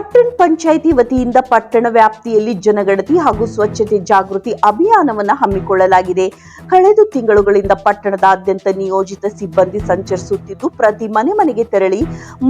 ಪಟ್ಟಣ ಪಂಚಾಯಿತಿ ವತಿಯಿಂದ ಪಟ್ಟಣ ವ್ಯಾಪ್ತಿಯಲ್ಲಿ ಜನಗಣತಿ ಹಾಗೂ ಸ್ವಚ್ಛತೆ ಜಾಗೃತಿ ಅಭಿಯಾನವನ್ನು ಹಮ್ಮಿಕೊಳ್ಳಲಾಗಿದೆ. ಕಳೆದ ತಿಂಗಳುಗಳಿಂದ ಪಟ್ಟಣದಾದ್ಯಂತ ನಿಯೋಜಿತ ಸಿಬ್ಬಂದಿ ಸಂಚರಿಸುತ್ತಿದ್ದು, ಪ್ರತಿ ಮನೆ ಮನೆಗೆ ತೆರಳಿ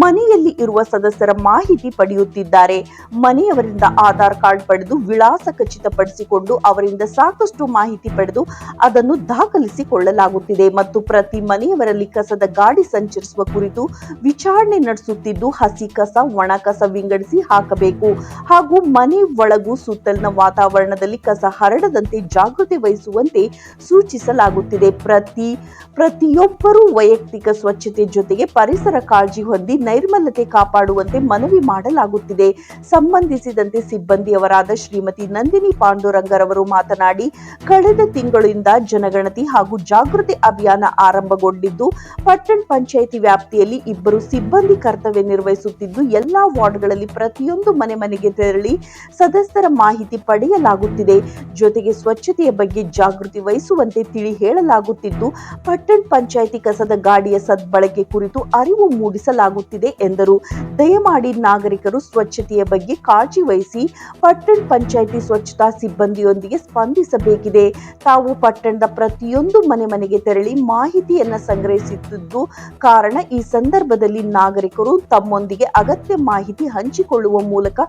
ಮನೆಯಲ್ಲಿ ಇರುವ ಸದಸ್ಯರ ಮಾಹಿತಿ ಪಡೆಯುತ್ತಿದ್ದಾರೆ. ಮನೆಯವರಿಂದ ಆಧಾರ್ ಕಾರ್ಡ್ ಪಡೆದು ವಿಳಾಸ ಖಚಿತಪಡಿಸಿಕೊಂಡು ಅವರಿಂದ ಸಾಕಷ್ಟು ಮಾಹಿತಿ ಪಡೆದು ಅದನ್ನು ದಾಖಲಿಸಿಕೊಳ್ಳಲಾಗುತ್ತಿದೆ ಮತ್ತು ಪ್ರತಿ ಮನೆಯವರಲ್ಲಿ ಕಸದ ಗಾಡಿ ಸಂಚರಿಸುವ ಕುರಿತು ವಿಚಾರಣೆ ನಡೆಸುತ್ತಿದ್ದು, ಹಸಿ ಕಸ, ಒಣ ಕಸ ವಿಂಗಡಿಸಿ ಹಾಕಬೇಕು. ಹಾಗೂ ಮನೆ ಒಳಗೂ ಸುತ್ತಲಿನ ವಾತಾವರಣದಲ್ಲಿ ಕಸ ಹರಡದಂತೆ ಜಾಗೃತಿ ವಹಿಸುವಂತೆ ಸೂಚಿಸಲಾಗುತ್ತಿದೆ. ಪ್ರತಿ, ಪ್ರತಿಯೊಬ್ಬರೂ ವೈಯಕ್ತಿಕ ಸ್ವಚ್ಛತೆ ಜೊತೆಗೆ ಪರಿಸರ ಕಾಳಜಿ ಹೊಂದಿ ನೈರ್ಮಲ್ಯತೆ ಕಾಪಾಡುವಂತೆ ಮನವಿ ಮಾಡಲಾಗುತ್ತಿದೆ. ಸಂಬಂಧಿಸಿದಂತೆ ಸಿಬ್ಬಂದಿಯವರಾದ ಶ್ರೀಮತಿ ನಂದಿನಿ ಪಾಂಡುರಂಗರವರು ಮಾತನಾಡಿ, ಕಳೆದ ತಿಂಗಳಿಂದ ಜನಗಣತಿ ಹಾಗೂ ಜಾಗೃತಿ ಅಭಿಯಾನ ಆರಂಭಗೊಂಡಿದ್ದು, ಪಟ್ಟಣ ಪಂಚಾಯಿತಿ ವ್ಯಾಪ್ತಿಯಲ್ಲಿ ಇಬ್ಬರು ಸಿಬ್ಬಂದಿ ಕರ್ತವ್ಯ ನಿರ್ವಹಿಸುತ್ತಿದ್ದು, ಎಲ್ಲಾ ವಾರ್ಡ್ಗಳಲ್ಲಿ ಪ್ರತಿಯೊಂದು ಮನೆ ಮನೆಗೆ ತೆರಳಿ ಸದಸ್ಯರ ಮಾಹಿತಿ ಪಡೆಯಲಾಗುತ್ತಿದೆ. ಜೊತೆಗೆ ಸ್ವಚ್ಛತೆಯ ಬಗ್ಗೆ ಜಾಗೃತಿ ವಹಿಸುವಂತೆ ತಿಳಿ ಹೇಳಲಾಗುತ್ತಿದ್ದು, ಪಟ್ಟಣ ಪಂಚಾಯಿತಿ ಕಸದ ಗಾಡಿಯ ಸದ್ಬಳಕೆ ಕುರಿತು ಅರಿವು ಮೂಡಿಸಲಾಗುತ್ತಿದೆ ಎಂದರು. ದಯಮಾಡಿ ನಾಗರಿಕರು ಸ್ವಚ್ಛತೆಯ ಬಗ್ಗೆ ಕಾಳಜಿ ವಹಿಸಿ ಪಟ್ಟಣ ಪಂಚಾಯಿತಿ ಸ್ವಚ್ಛತಾ ಸಿಬ್ಬಂದಿಯೊಂದಿಗೆ ಸ್ಪಂದಿಸಬೇಕಿದೆ. ತಾವು ಪಟ್ಟಣದ ಪ್ರತಿಯೊಂದು ಮನೆ ಮನೆಗೆ ತೆರಳಿ ಮಾಹಿತಿಯನ್ನು ಸಂಗ್ರಹಿಸುತ್ತಿದ್ದು ಕಾರಣ ಈ ಸಂದರ್ಭದಲ್ಲಿ ನಾಗರಿಕರು ತಮ್ಮೊಂದಿಗೆ ಅಗತ್ಯ ಮಾಹಿತಿ ಹಂಚಿಕೊಳ್ಳುವ ಮೂಲಕ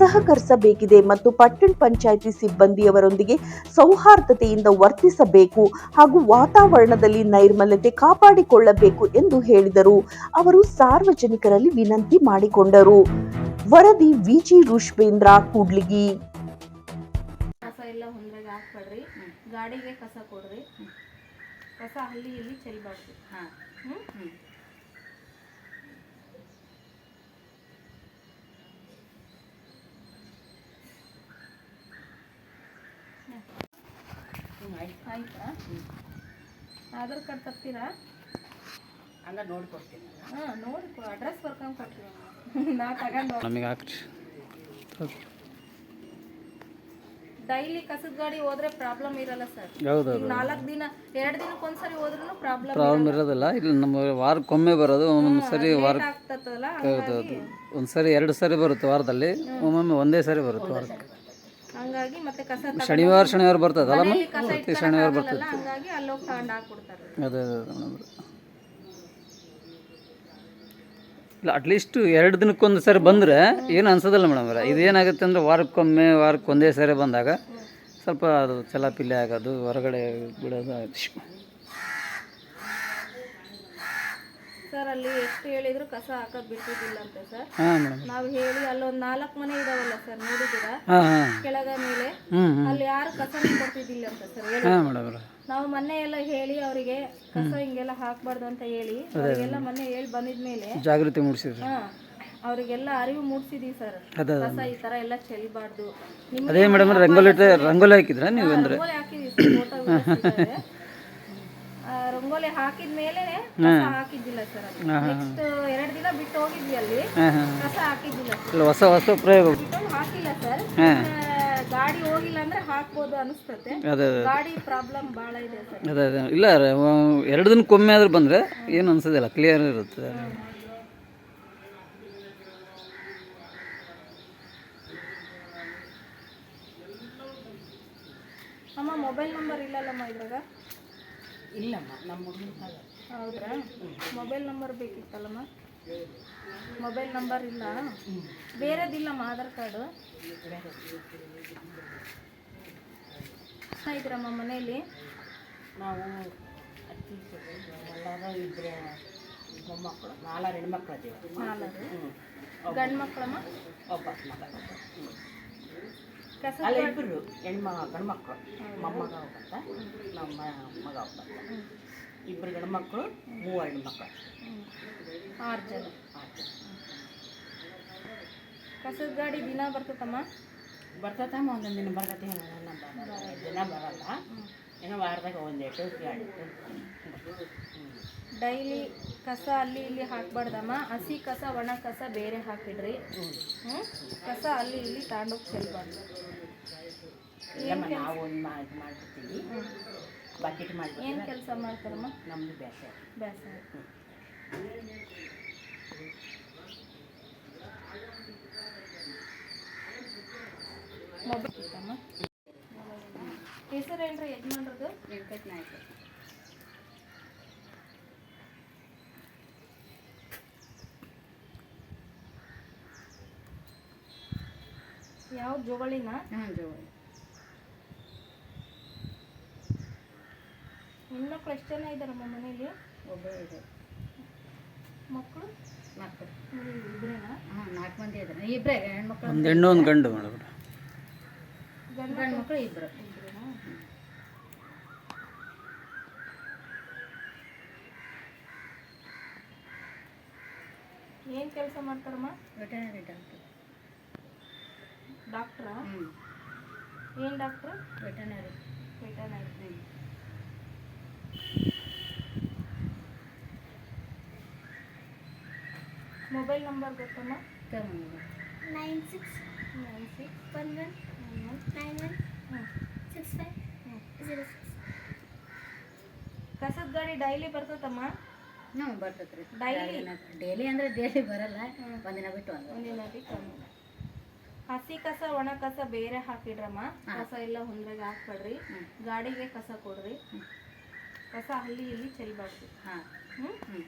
ಸಹಕರಿಸಬೇಕಿದೆ ಮತ್ತು ಪಟ್ಟಣ ಪಂಚಾಯಿತಿ ಸಿಬ್ಬಂದಿಯವರೊಂದಿಗೆ ಸೌಹಾರ್ದತೆಯಿಂದ ವರ್ತಿಸಬೇಕು ಹಾಗೂ ವಾತಾವರಣದಲ್ಲಿ ನೈರ್ಮಲ್ಯತೆ ಕಾಪಾಡಿಕೊಳ್ಳಬೇಕು ಎಂದು ಹೇಳಿದರು. ಅವರು ಸಾರ್ವಜನಿಕರಲ್ಲಿ ವಿನಂತಿ ಮಾಡಿಕೊಂಡರು. ವರದಿ ವಿಜಿ ರುಷ್ಬೇಂದ್ರ ಕೂಡ್ಲಿಗಿ. ಗಾಡಿಗೆ ಕಸ ಕೊಡ್ರಿ. ಕಸ ಅಲ್ಲಿ ಇಲ್ಲಿ ಚೆಲ್ಬಾರ್ದು ಹಾಂ ಹ್ಮ್ ಹ್ಞೂ ಹ್ಞೂ ಆಯ್ತು? ಆಧಾರ್ ಕಾರ್ಡ್ ತರ್ತೀರಾ? ಹಂಗ ನೋಡಿ ಕೊಡ್ತೀನಿ ಹಾಂ ನೋಡಿ ಅಡ್ರೆಸ್ ಬರ್ಕೊಂಡು ಕೊಡ್ತೀವಿ ನಾ ತಗೊಂಡು ನಮಗೆ ಹಾಕ್ರಿ. ಡೈಲಿ ಕಸದ ಗಾಡಿ ಹೋದ್ರೆ ಪ್ರಾಬ್ಲಮ್ ಇರಲ್ಲ ಸರ್. ಹೌದು ನಾಲ್ಕು ದಿನ ಎರಡು ದಿನಕ್ಕೆ ಒಂದ್ಸರಿ ಹೋದ್ರೂ ಪ್ರಾಬ್ಲಮ್ ಪ್ರಾಬ್ಲಮ್ ಇರೋದಿಲ್ಲ. ಇಲ್ಲಿ ನಮ್ಮ ವಾರಕ್ಕೊಮ್ಮೆ ಬರೋದು ಒಂದೊಂದು ಸರಿ ವಾರ ಹೌದು ಹೌದೌದು. ಒಂದು ಸರಿ ಎರಡು ಸರಿ ಬರುತ್ತೆ ವಾರದಲ್ಲಿ ಒಮ್ಮೊಮ್ಮೆ ಒಂದೇ ಸರಿ ಬರುತ್ತೆ ವಾರಕ್ಕೆ. ಹಂಗಾಗಿ ಮತ್ತೆ ಕಸ ತಗೊಂಡ್ ಶನಿವಾರ ಶನಿವಾರ ಬರ್ತದಲ್ಲ ಕಸ ಪ್ರತಿ ಶನಿವಾರ ಬರ್ತದೆ. ಹಂಗಾಗಿ ಅಲ್ಲೋಗಿ ತಗೊಂಡು ಹಾಕ್ಬಿಡ್ತಾರೆ. ಅದೇ ಅದೇ ಅದೇ ಮೇಡಮ್. ಇಲ್ಲ ಅಟ್ಲೀಸ್ಟ್ ಎರಡು ದಿನಕ್ಕೊಂದು ಸರಿ ಬಂದರೆ ಏನು ಅನ್ಸೋದಿಲ್ಲ ಮೇಡಮ್ ಇದೇನಾಗುತ್ತೆ ಅಂದರೆ ವಾರಕ್ಕೊಮ್ಮೆ ವಾರಕ್ಕೆ ಒಂದೇ ಸರಿ ಬಂದಾಗ ಸ್ವಲ್ಪ ಅದು ಚಲಾಪಿಲ್ಲಿ ಆಗೋದು ಹೊರಗಡೆ ಬಿಡೋದು ಆಯ್ತು. ಸರ್ ಅಲ್ಲಿ ಎಷ್ಟು ಹೇಳಿದ್ರು ಕಸ ಹಾಕಕ್ ಬಿಟ್ಟಿದ್ದಿಲ್ಲ ಅಂತ ಸರ್. ಹಾಂ ಮೇಡಮ್. ನಾವು ಹೇಳಿ ಅಲ್ಲೊಂದ್ ನಾಲ್ಕು ಮನೆ ಇದಾವಲ್ಲ ಸರ್ ನೋಡಿದ್ದೀರಾ? ಹಾಂ ಹಾಂ. ಕೆಳಗ ಮೇಲೆ. ಅಲ್ಲಿ ಯಾರು ಕಸನೇ ಕೊಡ್ತಿದ್ದಿಲ್ಲ ಅಂತ ಸರ್ ಹೇಳಿ. ಹಾಂ ಮೇಡಮ್ ನಾವು ಮೊನ್ನೆ ಎಲ್ಲ ಹೇಳಿ ಅವರಿಗೆ ಕಸ ಹಿಂಗೆಲ್ಲ ಹಾಕ್ಬಾರ್ದು ಅಂತ ಹೇಳಿ ಅವರಿಗೆಲ್ಲ ಮೊನ್ನೆ ಹೇಳಿ ಬಂದಿದ್ಮೇಲೆ ಜಾಗೃತಿ ಮೂಡಿಸಿದ್ರು. ಹಾ ಅವರಿಗೆಲ್ಲ ಅರಿವು ಮೂಡಿಸಿದೀವಿ ಸರ್. ಅದೇ ಕಸ ಈ ತರ ಎಲ್ಲ ಚೆಲ್ಬಾರ್ದು. ಅದೇ ಮೇಡಮ್ ರಂಗೋಲಿ ರಂಗೋಲಿ ಹಾಕಿದ್ರೆ ನೀವು ಅಂದ್ರೆ? ರಂಗೋಲಿ ಹಾಕಿದೀವಿ ಸರ್ ಫೋಟೋ ರಂಗೋಲಿ ಹಾಕಿದ ಮೇಲೆ ಹಾಕಿದ್ದಿಲ್ಲ ಸರ್ ನೆಕ್ಸ್ಟ್ ಎರಡು ದಿನ ಬಿಟ್ಟು ಹೋಗಿದ್ವಿ ಅಲ್ಲಿ. ಕಸ ಹಾಕಿದ್ದಿಲ್ಲ ಹೊಸ ಹೊಸ ಪ್ರಯೋಗ. ಹಾಕಿಲ್ಲ ಸರ್ ಗಾಡಿ ಹೋಗಿಲ್ಲ ಅಂದ್ರೆ ಹಾಕ್ಬೋದು ಅನಿಸ್ತತೆ ಗಾಡಿ ಪ್ರಾಬ್ಲಮ್ ಭಾಳ ಇದೆ ಸರ್ ಅದೇ ಅದೇ. ಇಲ್ಲ ಎರಡು ದಿನಕ್ಕೊಮ್ಮೆ ಆದ್ರೂ ಬಂದರೆ ಏನು ಅನ್ಸೋದಿಲ್ಲ ಕ್ಲಿಯರ್ ಇರುತ್ತೆ. ಅಮ್ಮ ಮೊಬೈಲ್ ನಂಬರ್ ಇಲ್ಲಲ್ಲಮ್ಮ ಇದ್ರಾಗ? ಇಲ್ಲಮ್ಮ ನಮ್ಮ ಹೌದ್ರಾ ಮೊಬೈಲ್ ನಂಬರ್ ಬೇಕಿತ್ತಲ್ಲಮ್ಮ? ಮೊಬೈಲ್ ನಂಬರ್ ಇಲ್ಲ? ಬೇರೆದಿಲ್ಲಮ್ಮ ಆಧಾರ್ ಕಾರ್ಡು? ಇದ್ರಮ್ಮ ಮನೆಯಲ್ಲಿ ನಾವು ಅತ್ತಿ ಇದ್ರೆ ಮೊಮ್ಮಕ್ಕಳು ನಾಲ್ಕು ಹೆಣ್ಮಕ್ಳು ಅದೀವಿ ನಾಲ್ಕು ಗಂಡು ಮಕ್ಕಳಮ್ಮ ಒಬ್ಬ ಮಗ. ಅಲ್ಲ ಇಬ್ಬರು ಹೆಣ್ಮ ಗಂಡ್ಮಕ್ಳು. ಮೊಮ್ಮಗ ಒಬ್ಬಂತ ನಮ್ಮ ಮಗ ಒಬ್ಬಂತ ಇಬ್ಬರು ಗಂಡ್ಮಕ್ಳು ಮೂವರು ಹೆಣ್ಮಕ್ಳು. ಮಕ್ಕಳು ಆರು ಜನ. ಆಯ್ತು ಕಸದ ಗಾಡಿ ದಿನ ಬರ್ತತಮ್ಮ ಬರ್ತತಮ್ಮ ಒಂದೊಂದು ದಿನ ಬರ್ತೈತಿ ದಿನ ಬರಲ್ಲ. ಏನೋ ವಾರದಾಗ ಒಂದೆಟ್ಟು ಎರಡು ಡೈಲಿ ಕಸ ಅಲ್ಲಿ ಇಲ್ಲಿ ಹಾಕ್ಬಾರ್ದಮ್ಮ. ಹಸಿ ಕಸ ಒಣ ಕಸ ಬೇರೆ ಹಾಕಿಡ್ರಿ. ಹ್ಞೂ ಕಸ ಅಲ್ಲಿ ಇಲ್ಲಿ ತಾಂಡೋಗಿ ಚೆಲ್ಬಾರ್ದು. ಇಲ್ಲಮ್ಮ ನಾವು ಒಂದು ಮಾಡಿ ಮಾಡ್ಬಿಡ್ತೀವಿ ಬಕೆಟ್ ಮಾಡ್ಬಿಟ್ಟು ಏನು ಕೆಲಸ ಮಾಡ್ತಾರಮ್ಮ? ನಮ್ಮದು ಬೇಸೆ ಬೇಸ ಮೊಬೈಲ್ ಇತ್ತಮ್ಮ ಹೆಸರು ಹೇಳ್ರಿ ಯಜಮಾನ್ರದ್ದು? ವೆಂಕಟ್ ನಾಯ್ಕ ಯಾವ ಜೋಗಳಿನ ಹಾಂ ಜೋಡಿ ಹೆಣ್ಮಕ್ಳು ಎಷ್ಟು ಜನ ಇದ್ದಾರಮ್ಮ ಮನೇಲಿ? ಒಬ್ಬರು ಇದೆ ಮಕ್ಕಳು? ಮಕ್ಕಳು ಇಬ್ರೇನಾ? ಹಾಂ ನಾಲ್ಕು ಮಂದಿ ಇದ್ದಾರೆ. ಇಬ್ಬರೇ ಹೆಣ್ಮಕ್ಳು ಒಂದು ಹೆಣ್ಣು ಒಂದು ಗಂಡು ಮೇಡಮ್. ಗಂಡು ಮಕ್ಕಳು ಇಬ್ಬರು ಏನು ಕೆಲಸ ಮಾಡ್ತಾರಮ್ಮ? Veterinary doctor? ಹ್ಞೂ ಏನು doctor? Veterinary. Veterinary mobile number ಗೊತ್ತಮ್ಮ? ತಗೊಂಡು nine six nine six. One one nine one six five zero six. ಕಸದ ಗಾಡಿ ಡೈಲಿ ಬರ್ತದಮ್ಮ? ಹ್ಞೂ ಬರ್ತೈತೆ ರೀ ಡೈಲಿ ಡೈಲಿ ಅಂದರೆ ಡೈಲಿ ಬರಲ್ಲ. ಒಂದಿನ ಬಿಟ್ಟು ಒಂದು ಒಂದಿನ ಕಮ್ಮಿ ಹಸಿ ಕಸ ಒಣ ಕಸ ಬೇರೆ ಹಾಕಿಡ್ರಮ್ಮ ಕಸ ಎಲ್ಲ ಹೊಂದ್ರಾಗ ಹಾಕ್ಬೇಡ್ರಿ. ಗಾಡಿಗೆ ಕಸ ಕೊಡ್ರಿ. ಕಸ ಅಲ್ಲಿ ಇಲ್ಲಿ ಚೆಲ್ಬಾರ್ದು. ಹ್ಮ್. ಹ್ಞೂ ಹ್ಞೂ